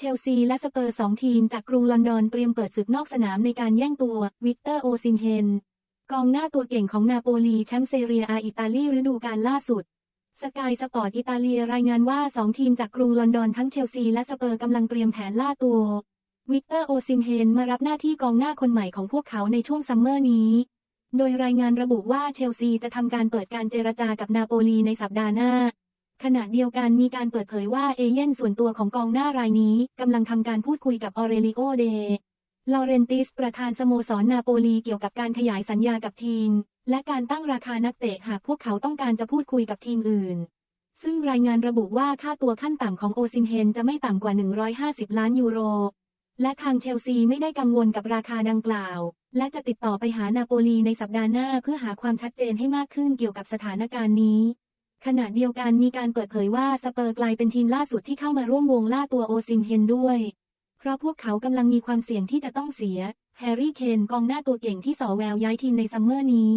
เชลซีและสเปอร์สองทีมจากกรุงลอนดอนเตรียมเปิดศึกนอกสนามในการแย่งตัว วิกเตอร์โอซิมเฮน กองหน้าตัวเก่งของนาโปลีแชมป์เซเรียอาอิตาลีฤดูกาลล่าสุด สกายสปอร์ตอิตาเลียรายงานว่าสองทีมจากกรุงลอนดอนทั้งเชลซีและสเปอร์กำลังเตรียมแผนล่าตัว วิกเตอร์โอซิมเฮนมารับหน้าที่กองหน้าคนใหม่ของพวกเขาในช่วงซัมเมอร์นี้ โดยรายงานระบุว่าเชลซีจะทำการเปิดการเจรจากับนาโปลีในสัปดาห์หน้า ขณะเดียวกันมีการเปิดเผยว่าเอเย่นส่วนตัวของกองหน้ารายนี้กำลังทำการพูดคุยกับออเรลิโอเดลอเรนติสประธานสโมสรนาโปลีเกี่ยวกับการขยายสัญญากับทีม และการตั้งราคานักเตะหากพวกเขาต้องการจะพูดคุยกับทีมอื่น ซึ่งรายงานระบุว่าค่าตัวขั้นต่ำของโอซิมเฮนจะไม่ต่ำกว่า 150 ล้านยูโร และทางเชลซีไม่ได้กังวลกับราคาดังกล่าว และจะติดต่อไปหานาโปลีในสัปดาห์หน้าเพื่อหาความชัดเจนให้มากขึ้นเกี่ยวกับสถานการณ์นี้ ขณะเดียวกันมีการเปิดเผยว่าสเปอร์กลายเป็นทีมล่าสุดที่เข้ามาร่วมวงล่าตัวโอซิมเฮนด้วย เพราะพวกเขากำลังมีความเสี่ยงที่จะต้องเสีย แฮร์รี่เคนกองหน้าตัวเก่งที่สอแววย้ายทีมในซัมเมอร์นี้